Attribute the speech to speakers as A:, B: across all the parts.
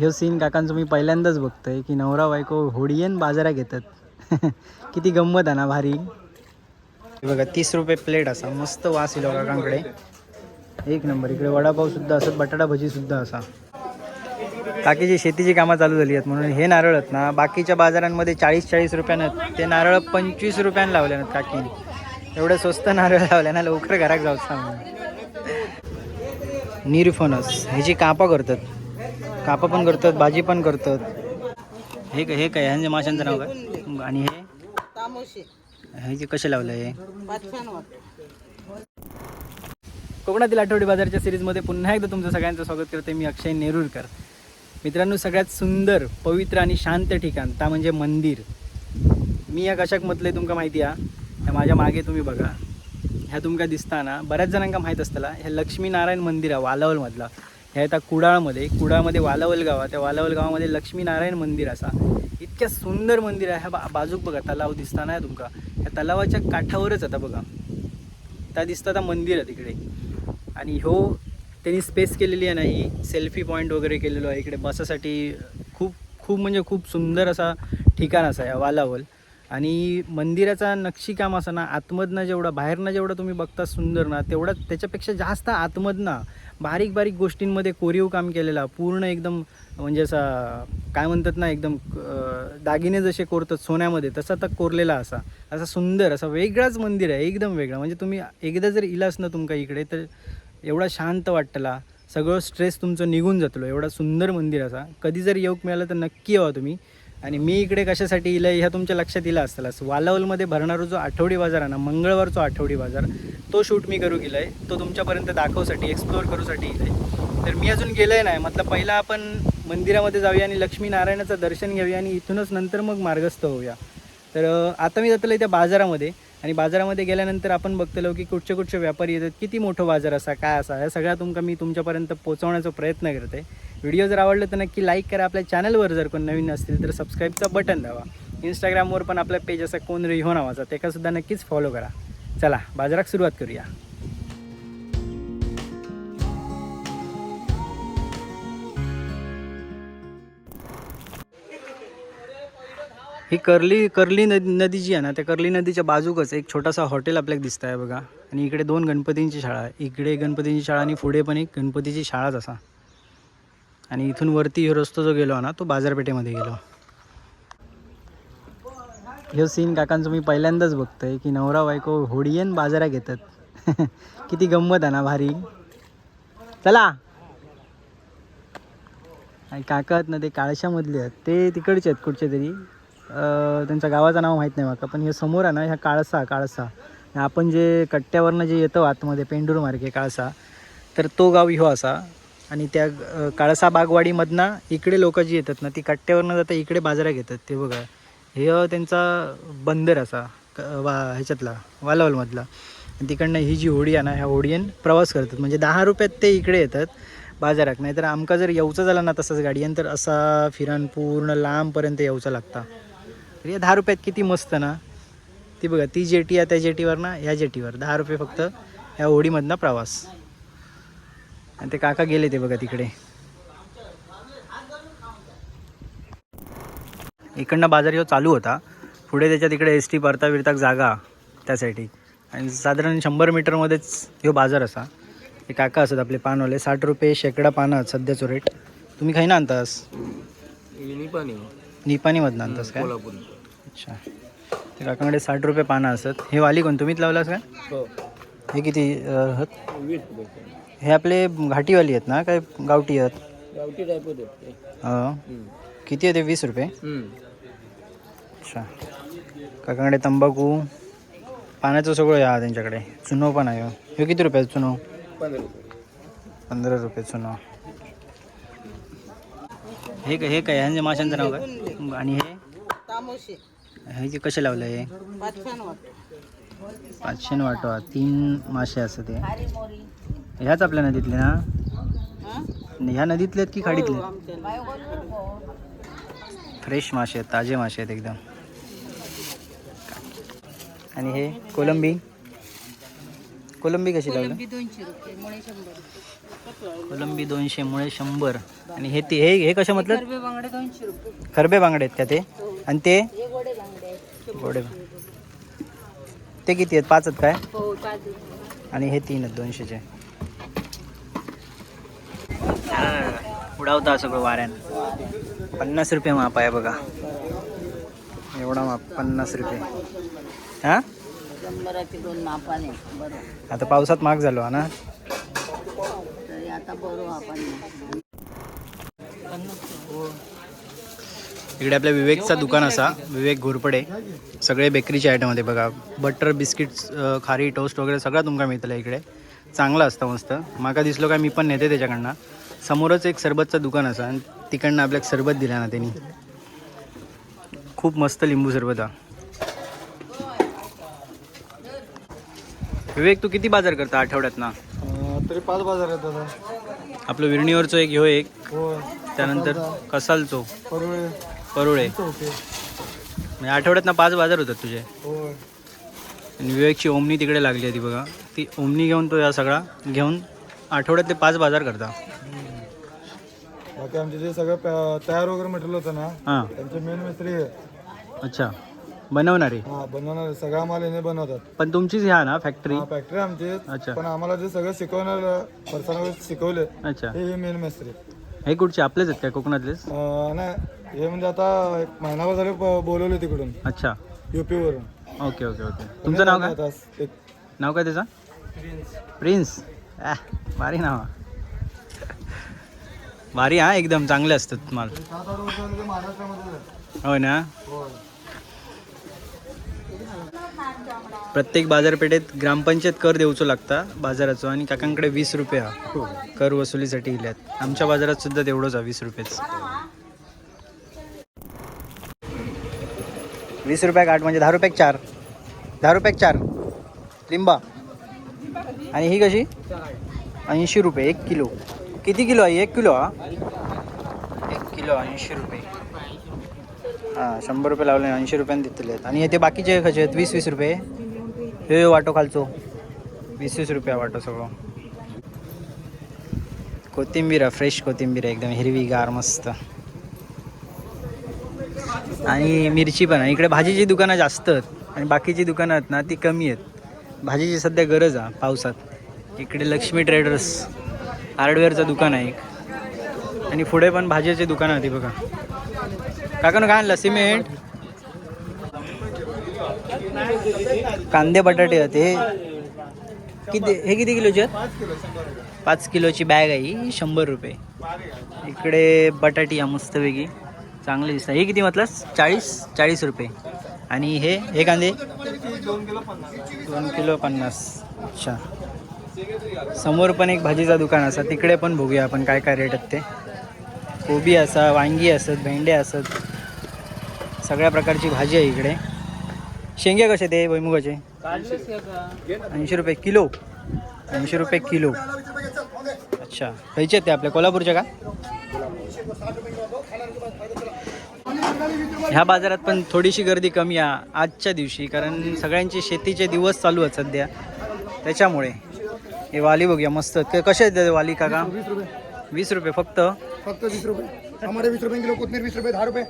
A: ह्यो सीन काकांचं मी पहिल्यांदाच बघतोय की नवरा बायको होडियन बाजारात घेतात. किती गंमत आहे ना भारी. बघा तीस रुपये प्लेट असा मस्त वास येलो काकांकडे. एक नंबर इकडे वडापाव सुद्धा असत बटाटा भजी सुद्धा असा. काकीची शेतीची कामं चालू झाली आहेत म्हणून हे नारळ आहेत ना बाकीच्या बाजारांमध्ये चाळीस चाळीस रुपयानं ते नारळ पंचवीस रुपयानं लावले आहेत काकीने. एवढं स्वस्त नारळ लावले ना लवकर घरात जाऊ सांग निरफणस ह्याची कापा करतात. कापा पण करतात भाजी पण करतात. हे हे काय ह्यांच्या माशांचं नाव काय? आणि हे? हे जे कसे लावलं हे? कोकणातील आठवडी बाजारच्या सिरीजमध्ये पुन्हा एकदा तुमचं सगळ्यांचं स्वागत करते मी अक्षय नेरुरकर. मित्रांनो सगळ्यात सुंदर पवित्र आणि शांत ठिकाण ता म्हणजे मंदिर. मी या कशाक म्हटलंय तुमका माहिती आहे माझ्या मागे तुम्ही बघा. ह्या तुमका दिसता ना बऱ्याच जणांका माहीत असताला ह्या लक्ष्मीनारायण मंदिर आहे वालावलमधला. ह्या येतात कुडाळमध्ये कुडाळमध्ये वालावल गाव आहे. त्या वालावल गावामध्ये लक्ष्मीनारायण मंदिर असा. इतक्या सुंदर मंदिर आहे. ह्या बा बाजूक बघा तलाव दिसताना आहे तुमका? ह्या तलावाच्या काठावरच आता बघा. त्या दिसतं आता मंदिर आहे तिकडे. आणि ह्यो त्यांनी स्पेस केलेली आहे नाही सेल्फी पॉईंट वगैरे केलेलो आहे. इकडे बसासाठी खूप खूप म्हणजे खूप सुंदर असा ठिकाण असा या वालावल. आणि मंदिराचा नक्षीकाम असं ना आतमधनं जेवढा बाहेरनं जेवढं तुम्ही बघता सुंदर ना तेवढा त्याच्यापेक्षा जास्त आतमधनं बारीक बारीक गोष्टींमध्ये कोरीव काम केलेला पूर्ण एकदम म्हणजे असा काय म्हणतात ना एकदम दागिने जसे कोरतात सोन्यामध्ये तसा तर कोरलेला असा असा सुंदर असा वेगळाच मंदिर आहे एकदम वेगळा. म्हणजे तुम्ही एकदा जर इलास ना तुमका इकडे तर एवढा शांत वाटतला सगळं स्ट्रेस तुमचं निघून जातलो एवढा सुंदर मंदिर असा. कधी जर येऊक मिळालं तर नक्की यावं तुम्ही. आणि मी इकडे कशासाठी इलं ह्या तुमच्या लक्षात येईल असतालाच वालावलमध्ये भरणारा जो आठवडी बाजार आहे ना मंगळवारचा आठवडी बाजार तो शूट मी करू गेला आहे तो तुमच्यापर्यंत दाखवसाठी एक्सप्लोअर करूसाठी इला आहे तर मी अजून गेलं आहे नाही म्हटलं पहिला आपण मंदिरामध्ये जाऊया आणि लक्ष्मीनारायणाचं दर्शन घेऊया आणि इथूनच नंतर मग मार्गस्थ होऊया. तर आता मी जातलं त्या बाजारामध्ये आणि बाजारामध्ये गेल्यानंतर आपण बघतलो की कुठचे कुठचे व्यापारी येतात किती मोठं बाजार असा काय असा या सगळ्या तुमका मी तुमच्यापर्यंत पोहोचवण्याचा प्रयत्न करते व्हिडिओ जर आवडलं तर नक्की लाईक करा. आपल्या चॅनलवर जर कोण नवीन असतील तर सबस्क्राईबचं बटन दावा इंस्टाग्रामवर पण आपला पेज असा कोण रिहो नावाचा त्याकासुद्धा नक्कीच फॉलो करा. चला बाजारात सुरुवात करूया. ही कर्ली कर्ली नदी नदी जी आहे ना त्या कर्ली नदीच्या बाजूकच एक छोटासा हॉटेल आपल्याला दिसत आहे बघा. आणि इकडे दोन गणपतींची शाळा आहे. इकडे गणपतींची शाळा आणि पुढे पण एक गणपतीची शाळाच असा. आणि इथून वरती ह्यो रस्तो जो गेलो ना तो बाजारपेठेमध्ये गेलो. ह्यो सीन काकांचं मी पहिल्यांदाच बघतोय की नवरा बायको होडियन बाजारात घेतात. किती गंमत आहे ना भारी. चला. आणि काका आहेत ना ते काळशामधले आहेत. ते तिकडचे आहेत कुठचे तरी. त्यांच्या गावाचं नाव माहीत नाही माका पण हे समोर आहे ना ह्या काळसा काळसा. आपण जे कट्ट्यावरनं जे येतो आतमध्ये पेंडूर मार्गे काळसा तर तो गाव ह्यो असा. आणि त्या काळसा बागवाडीमधनं इकडे लोक जी येतात ना ती कट्ट्यावरनं जाता इकडे बाजारात घेतात. ते बघा. हे त्यांचा बंदर असा क- वा ह्याच्यातला वालावलमधला. आणि तिकडनं ही जी होडी आहे ना ह्या होडीन प्रवास करतात. म्हणजे दहा रुपयात ते इकडे येतात बाजारात. नाहीतर आमका जर येऊचं झालं ना तसंच गाडीन तर असा फिरान पूर्ण लांबपर्यंत येऊचा लागता. तर या दहा रुपयात किती मस्त ना. ती बघा ती जेटी आहे त्या जेटीवर ना ह्या जेटीवर. दहा रुपये फक्त ह्या होडीमधनं प्रवास. आणि ते काका गेले ते बघा तिकडे. इकडनं बाजार ह्यो चालू होता पुढे त्याच्या तिकडे एस टी परता विरताक जागा त्यासाठी. आणि साधारण शंभर मीटरमध्येच ह्यो बाजार असा. हे काका असत आपले पानवाले साठ रुपये शेकडा पानं आहेत सध्याचो रेट तुम्ही खाई ना आणतास?
B: पाणी
A: निपाणीमधनं आणतास काय? अच्छा. ते काकाकडे साठ रुपये पानं असत हे वाली कोण? तुम्हीच लावलास काय?
B: हो.
A: हे किती हे आपले घाटीवाली आहेत ना काय गावठी आहेत?
B: गावठी टाईप होते ते.
A: अं,
B: हम्म.
A: किती आहे ते वीस रुपये?
B: हम्म.
A: अच्छा. काकाकडे तंबाखू पाण्याचं सगळं आहे हा त्यांच्याकडे. चुनो पण आहे हे. किती रुपये चुनो?
B: पंधरा रुपये.
A: पंधरा रुपये चुनो. हे काय हे काय? ह्यांच्या माशांचं नाव काय? आणि हे?
C: तामोशी.
A: हे जे कसे लावलं हे? पाचशे वाटवा तीन मासे असं ते. ह्याच आपल्या नदीतले ना?
C: हां?
A: ह्या नदीतले आहेत की खाडीतले
C: हो, आमच्या
A: फ्रेश मासे आहेत ताजे मासे आहेत एकदम. आणि हे कोलंबी? कोलंबी कशी लावली?
C: कोलंबी दोनशे मुळे शंभर
A: आणि हे ते हे हे कशा म्हटलं? खरबे बांगडे आहेत का ते? आणि ते?
C: हे गोडे
A: ते किती आहेत? पाच आहेत काय?
C: हो
A: आणि हे तीन आहेत दोनशेचे. उडावता सगळं वाऱ्यानं. पन्नास रुपये माप आहे बघा. एवढा माप पन्नास रुपये. हा?
C: दोन मापाने
A: आता पावसात महाग झालो ना?
C: आता आपण
A: इकडे आपल्या विवेकचा दुकान असा. विवेक घोरपडे. सगळे बेकरीचे आयटम होते बघा. बटर बिस्किट्स खारी टोस्ट वगैरे सगळं तुमका मिळतलं इकडे. चांगलं असतं मस्त. माका दिसलो काय मी पण नेते त्याच्याकडनं. समोरच एक सरबतचं दुकान असा आणि तिकडनं आपल्याक सरबत दिला ना त्यांनी. खूप मस्त लिंबू सरबत हा. विवेक तू किती बाजार करता आठवड्यात ना
D: तरी पाच बाजार आहेत दादा.
A: आपलं विरणीवरचं एक ह्यो एक.
D: हो
A: त्यानंतर कसालचो.
D: परुळे.
A: परोळे.
D: ओके
A: म्हणजे आठवड्यात पाच बाजार होतात तुझे.
D: हो
A: आणि विवेकची ओमनी तिकडे लागली आहे ती बघा. ती ओमनी घेऊन तो या सगळा घेऊन आठवड्यातले पाच बाजार करता.
D: बाकी आमचे जे सगळं प- तयार वगैरे मटेरियल होतं ना
A: हां.
D: त्यांचे मेन मिस्त्री आहे
A: अच्छा. बनवणारे?
D: हा बनवणार. सगळा माल येणे बनवतात.
A: पण तुमचीच ह्या ना फॅक्टरी
D: हा फॅक्टरी आमची
A: अच्छा.
D: पण आम्हाला जे सगळं शिकवणार पर्सनल शिकवले
A: अच्छा.
D: हे मेन मिस्त्री.
A: हे कुठचे? आपलेच आहेत काय? कोकणातलेच?
D: अं, नाही. हे म्हणजे आता एक महिनाभर झाले ब- बोलवले तिकडून.
A: अच्छा.
D: युपी वरून.
A: Okay okay okay. तुमचं नाव काय?
D: आता? एक
A: नाव काय त्याचं? प्रिन्स आ, भारी नाव. हा. भारी हा? एकदम चांगले असतात माल.
D: हो
A: होय ना? प्रत्येक बाजारपेठेत ग्रामपंचायत कर देऊचो लागता बाजाराचो आणि काकांकडे वीस रुपये हा कर वसुलीसाठी इल्यात. आमच्या बाजारात सुद्धा तेवढंच हा वीस रुपयेच. वीस रुपयाक आठ म्हणजे दहा रुपयाक चार. दहा रुपयाक चार. लिंबा. आणि ही कशी? ऐंशी रुपये एक किलो. किती किलो आहे? एक किलो हा? एक किलो ऐंशी रुपये. हां शंभर रुपये लावले ऐंशी रुपयाने देतले आहेत. आणि हे ते बाकीचे कसे आहेत? वीस वीस रुपये. हे वाटो खालचो. वीस वीस रुपया वाटो सगळं. कोथिंबीर आहे फ्रेश कोथिंबीर आहे एकदम हिरवीगार मस्त. आणि मिरची पण आहे. इकडे भाजीची दुकानं जास्त आहेत. आणि बाकीची दुकानं आहेत ना ती कमी आहेत. भाजीची सध्या गरज आहे पावसात. इकडे लक्ष्मी ट्रेडर्स हार्डवेअरचं दुकान आहे एक. आणि पुढे पण भाजीची दुकान होती बघा. काकानं काय आणलं? सिमेंट. कांदे बटाटे होते. किती हे किती किलोचे आहेत? पाच किलोची बॅग आहे ही शंभर रुपये. इकडे बटाटी आहे मस्तपैकी. चांगले चांगली दिसतं. हे किती म्हटलं चाळीस? चाळीस रुपये. आणि हे हे कांदे? दोन किलो पन्नास. अच्छा. समोर पण एक भाजीचा दुकान असा. तिकडे पण बघूया आपण काय काय रेट आहेत ते. कोबी असा वांगी असत भेंडे असत सगळ्या प्रकारची भाजी आहे इकडे. शेंगे कसे ते भुईमुगाचे? ऐंशी रुपये किलो. ऐंशी रुपये किलो. अच्छा. खायचे आहेत ते आपल्या कोल्हापूरचे का? ह्या बाजारात पण थोडीशी गर्दी कमी आहे आजच्या दिवशी कारण सगळ्यांचे शेतीचे दिवस चालू आहेत सध्या. त्याच्यामुळे. हे वाली बघूया मस्त. ते कसे आहेत वाली काका?
D: वीस रुपये
A: वीस रुपये. फक्त?
D: फक्त वीस रुपये. टमाटे वीस रुपये किलो कोथमीर वीस रुपये दहा रुपये.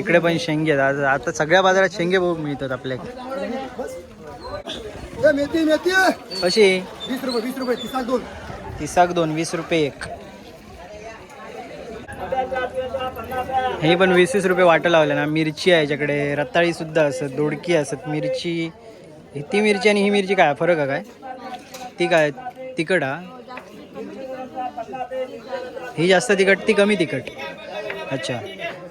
A: इकडे पण शेंगे आहेत. आज आता सगळ्या बाजारात शेंगे बघ मिळतात आपल्याकडे
D: ए, मेथी मेथी आहे.
A: कशी?
D: वीस रुपये वीस रुपये तिसाक दोन.
A: तिसाक दोन वीस रुपये एक. हे पण वीस वीस रुपये वाटं लावले ना. मिरची आहे याच्याकडे. रताळी सुद्धा असत दोडकी असत मिरची. ही ती मिरची आणि ही मिरची काय फरक आहे काय? ती काय तिखट हा? ही जास्त तिखट ती कमी तिखट अच्छा.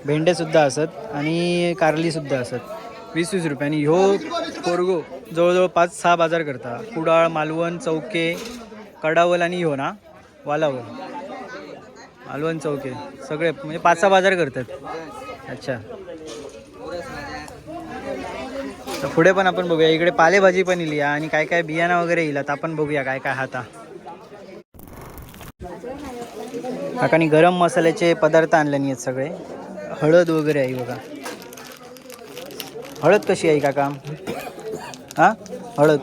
A: भेंडे सुद्धा असत आणि कारली सुद्धा असत. वीस वीस रुपये. आणि ह्यो कोरगो जवळजवळ पाच सहा बाजार करता. कुडाळ मालवण चौके कडावल आणि ह्यो ना वालावल. मालवण चौके. सगळे म्हणजे पाच सहा बाजार करतात. अच्छा. तर पुढे पण आपण बघूया. इकडे पालेभाजी पण येईल आणि काय काय बियाणं वगैरे येईल आता आपण बघूया काय काय हाता. काकानी गरम मसाल्याचे पदार्थ आणले नाही आहेत सगळे. हळद वगैरे आहे बघा. हळद कशी आहे काका? हां? हळद?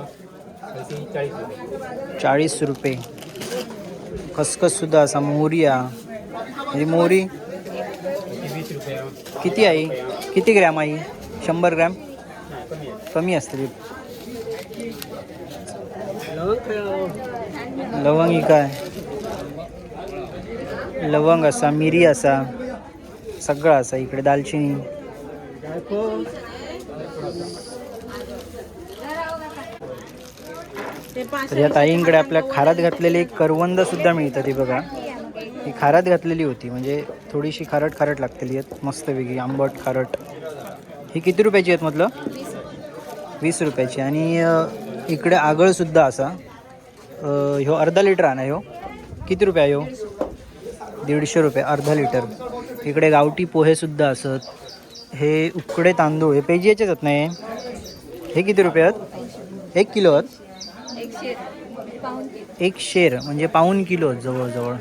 B: चाळीस रुपये.
A: खसखससुद्धा असा मोहरी हा म्हणजे मोहरी?
B: रुपये
A: किती आहे? किती ग्रॅम आहे? शंभर ग्रॅम? कमी असते लवंग ही काय लवंग असा मिरी असा सगळं असा इकडे दालचिनी तर या ताईंकडे आपल्या खारात घातलेली एक करवंद सुद्धा मिळतं ती बघा. ही खारात घातलेली होती म्हणजे थोडीशी खारट खारट लागलेली आहेत मस्त वेगळी आंबट खारट. ही किती रुपयाची आहेत म्हटलं वीस रुपयाची. आणि इकडे आगळसुद्धा असा. ह्यो अर्धा लिटर आणा ह्यो. किती रुपये आहे ह्यो? दीडशे रुपये अर्धा लिटर. इकडे गावठी पोहेसुद्धा असत. हे उकडे तांदूळ हे पेजीयाचेच आहेत नाही हे? किती रुपये आहेत? एक किलो आहेत? एक शेर म्हणजे पाऊन किलो जवळजवळ.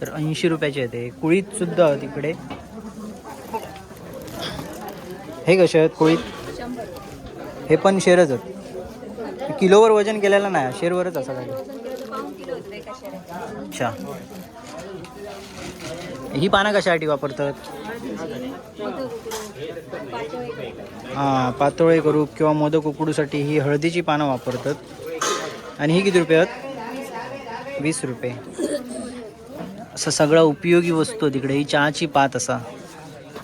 A: तर ऐंशी रुपयाचे आहेत हे. कुळीतसुद्धा इकडे. हे कसे आहेत? कुळीत? हे पण शेरच आहेत किलोवर वजन केलेलं नाही शेरवरच असं काय अच्छा. ही पानं कशासाठी वापरतात? हां पातोळे करू किंवा मोदक उकडूसाठी ही हळदीची पानं वापरतात. आणि ही किती रुपये आहेत? वीस रुपये. असं सगळं उपयोगी वस्तू तिकडे. ही चहाची पात असा.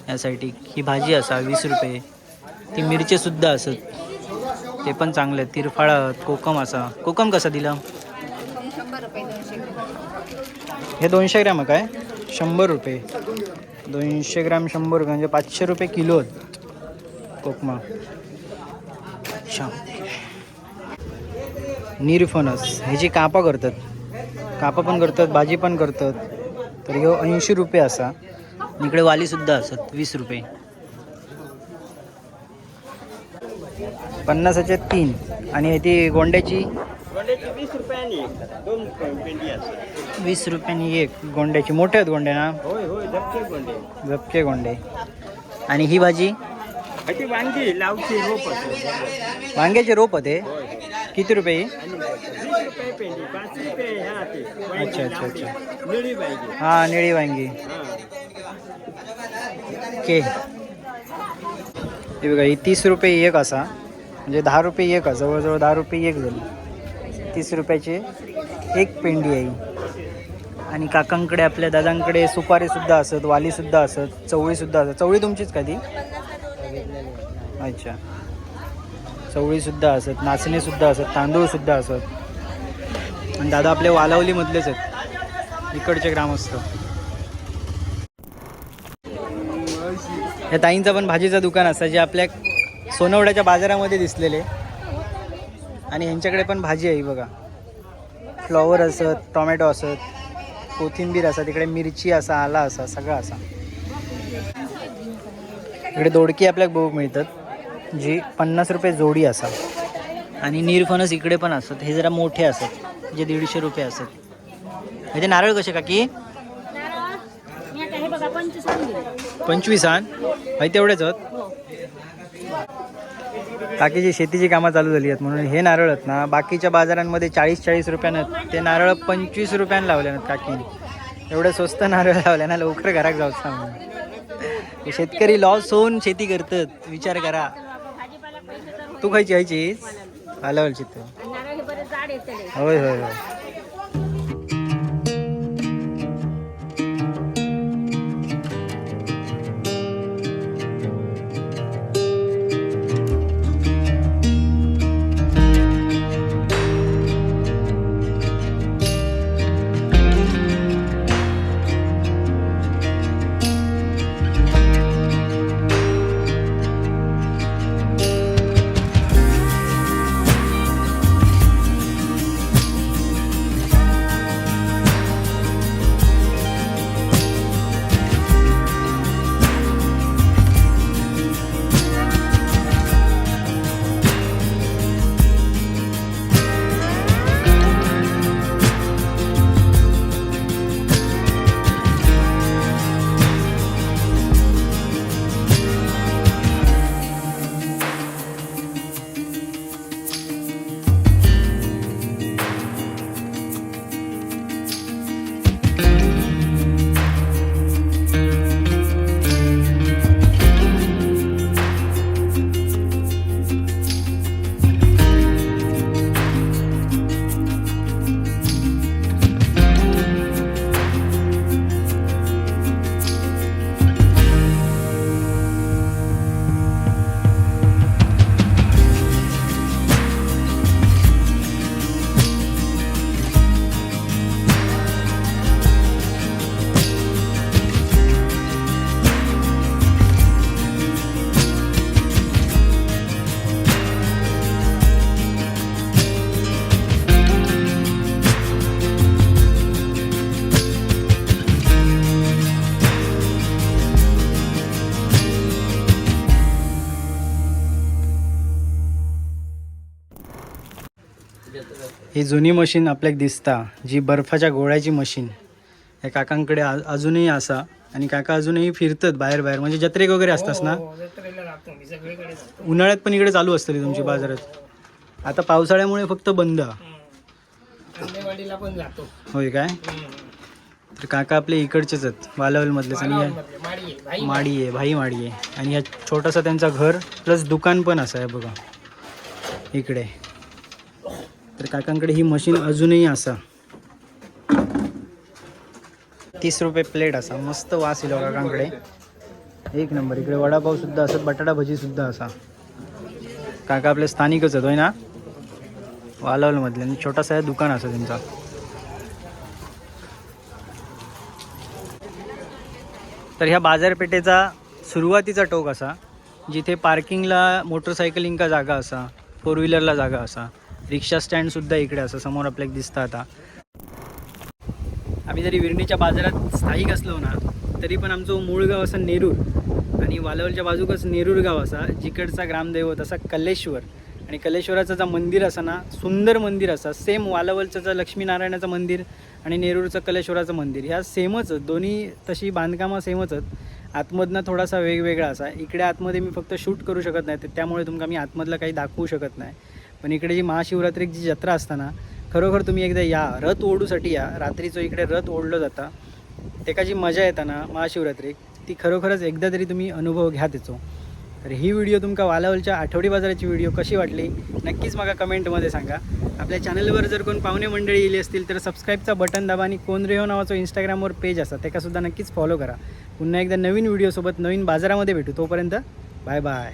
A: यासाठी ही भाजी असा वीस रुपये. ती मिरचे सुद्धा असत. ते पण चांगले आहेत. तिरफाळ कोकम असा. कोकम कसा दिला? हे दोनशे ग्रॅम आहे काय? शंभर रुपये. दोनशे ग्रॅम शंभर रुपये म्हणजे पाचशे रुपये किलो आहेत. कोकमा. अच्छा. निरफणस. ह्याची कापा करतात कापा पण करतात भाजी पण करतात तर ह्यो ऐंशी रुपये असा. इकडे वालीसुद्धा असत वीस रुपये. पन्नासाचे तीन. आणि ती गोंड्याची?
B: वीस रुपयानी दोन पेंडी असते
A: वीस रुपयानी एक. गोंड्याची. मोठे आहेत गोंडे ना?
B: होय होय दप्तर कोणते
A: झपके गोंडे. आणि ही भाजी?
B: ती वांगी लावची रोप असते
A: वांग्याचे रोप होते किती रुपये अच्छा अच्छा अच्छा. हां निळी वांगी. ओके. हे बघा ही तीस रुपये एक असा. म्हणजे दहा रुपये एक जवळजवळ दहा रुपये एक झाली. तीस रुपयाची एक पेंडी आहे. आणि काकांकडे आपल्या दादांकडे सुपारीसुद्धा असत वालीसुद्धा असत चवळीसुद्धा असत. चवळी तुमचीच का ती? अच्छा. चवळीसुद्धा असत नाचणीसुद्धा असत तांदूळसुद्धा असत. आणि दादा आपले वालावलीमधलेच आहेत. इकडचे ग्रामस्थ. या ताईंचं पण भाजीचं दुकान असतं जे आपल्या सोनवड्याच्या बाजारामध्ये दिसलेले. आणि यांच्याकडे पण भाजी आहे बघा. फ्लॉवर असत टोमॅटो असत कोथिंबीर असत इकडे मिरची असा आला असा सगळा असा. इकडे दोडकी आपल्याला बघू मिळतात जी पन्नास रुपये जोडी असा. आणि निरफणस इकडे पण असत हे जरा मोठे असत जे दीडशे रुपये असत. म्हणजे नारळ कसे काकी? पंचवीस आण. भाई तेवढेच आहेत. काकीची शेतीची कामं चालू झाली आहेत म्हणून हे नारळ आहेत ना बाकीच्या बाजारांमध्ये चाळीस चाळीस रुपयानं ते नारळ पंचवीस रुपयानं लावले आहेत काकीने. एवढं स्वस्त नारळ लावले ना लवकर घरात जाऊचा म्हणून शेतकरी लॉस होऊन शेती करतात. विचार करा. तू खायची खायचीस? आल्यावर चित्र. होय होय होय. ही जुनी मशीन आपल्याक दिसता जी बर्फाच्या गोळ्याची मशीन. या काकांकडे अजूनही असा आणि काका अजूनही फिरतात बाहेर बाहेर. म्हणजे जत्रेक वगैरे असतास ना? उन्हाळ्यात पण इकडे चालू असतं तुमची बाजारात. आता पावसाळ्यामुळे फक्त बंद. होय काय? तर काका आपले इकडचेच आहेत वालावलमधलेच. आणि
B: माडी आहे, भाई
A: माडी आहे. भाई माडी आहे. आणि या छोटासा त्यांचा घर प्लस दुकान पण असं आहे बघा. इकडे. तर काकांकडे ही मशीन अजूनही असा. तीस रुपये प्लेट असा. मस्त वास येलो काकांकडे. एक नंबर. इकडे वडापाव सुद्धा असत बटाटा भजी सुद्धा असा. काका आपले स्थानिकच होतोय ना? वालावलमधले आणि छोटासा दुकान असं त्यांचा. तर ह्या बाजारपेठेचा सुरुवातीचा टोक असा जिथे पार्किंगला मोटरसायकलिंगका जागा असा फोर व्हीलरला जागा असा. रिक्षा स्टँडसुद्धा इकडे असं समोर आपल्याला दिसतं आता. आम्ही जरी विरणीच्या बाजारात स्थायिक असलो ना तरी पण आमचं मूळ गाव असं नेरूर आणि वालावलच्या बाजूकच नेरूर गाव असा जिकडचा ग्रामदैवत असा कल्लेश्वर आणि कलेश्वराचं जे मंदिर असा ना सुंदर मंदिर असा सेम वालावलचं जे लक्ष्मीनारायणाचं मंदिर आणि नेरूरचं कलेश्वराचं मंदिर ह्या सेमच दोन्ही तशी बांधकामं सेमच आहेत. आतमधनं थोडासा वेगवेगळा असा. इकडे आतमध्ये मी फक्त शूट करू शकत नाही तर त्यामुळे तुमका मी आतमधलं काही दाखवू शकत नाही. पण इकडे जी महाशिवरात्रीक जी जत्रा असताना खरोखर तुम्ही एकदा या रथ ओढूसाठी या. रात्रीचं इकडे रथ ओढलं जाता. त्याका जी मजा येता ना महाशिवरात्रीक ती खरोखरच एकदा तरी तुम्ही अनुभव घ्या त्याचो तर ही व्हिडिओ तुमका वालावलच्या आठवडी बाजाराची व्हिडिओ कशी वाटली नक्कीच मला कमेंटमध्ये सांगा. आपल्या चॅनलवर जर कोण पाहुणे मंडळी येली असतील तर सबस्क्राईबचा बटन दाबा आणि कोनरेहो नावाचं इंस्टाग्रामवर पेज असा त्याकासुद्धा नक्कीच फॉलो करा. पुन्हा एकदा नवीन व्हिडिओसोबत नवीन बाजारामध्ये भेटू. तोपर्यंत बाय बाय